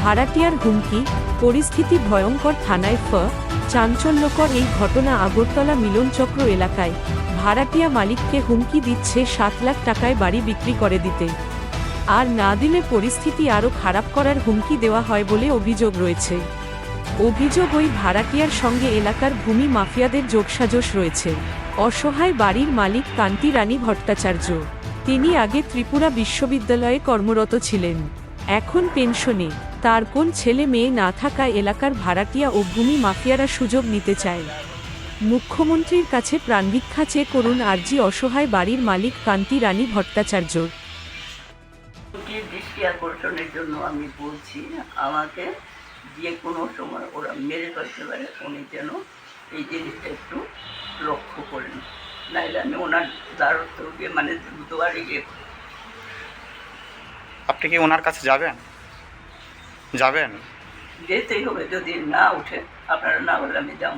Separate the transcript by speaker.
Speaker 1: ভাড়াটিয়ার হুমকি, পরিস্থিতি ভয়ঙ্কর থানায় ফ, চাঞ্চল্যকর এই ঘটনা আগরতলা মিলনচক্র এলাকায়। ভাড়াটিয়া মালিককে হুমকি দিচ্ছে সাত লাখ টাকায় বাড়ি বিক্রি করে দিতে। আর না দিলে পরিস্থিতি আরও খারাপ করার হুমকি দেওয়া হয় বলে অভিযোগ রয়েছে। অভিযোগ ওই ভাড়াটিয়ার সঙ্গে এলাকার ভূমি মাফিয়াদের যোগসাজশ রয়েছে। অসহায় বাড়ির মালিক কান্তি রানী ভট্টাচার্য। তিনি আগে ত্রিপুরা বিশ্ববিদ্যালয়ে কর্মরত ছিলেন। এখন পেনশনে। তার কোন ছেলে মেয়ে না থাকা এলাকার ভাড়াটিয়া ও ভূমি মাফিয়ারা সুযোগ নিতে চায়। মুখ্যমন্ত্রীর কাছে প্রাণভিক্ষা চেয়ে করুন আরজি অসহায় বাড়ির মালিক কান্তি রানী ভট্টাচার্যর
Speaker 2: দৃষ্টি আকর্ষণের জন্য আমি বলছি আমাকে যে কোনো সময় ওরা মেরে ফেলতে পারে উনি যেন এই জিনিসটা একটু লক্ষ্য করেন। নাইলে আমি ওনার দ্বারস্থ গিয়ে মানে দুয়ারে গিয়ে
Speaker 3: আপনি কি ওনার কাছে যাবেন? যাবেন?
Speaker 2: যেতেই হবে যদি না উঠে আপনারা না বলে আমি যাব।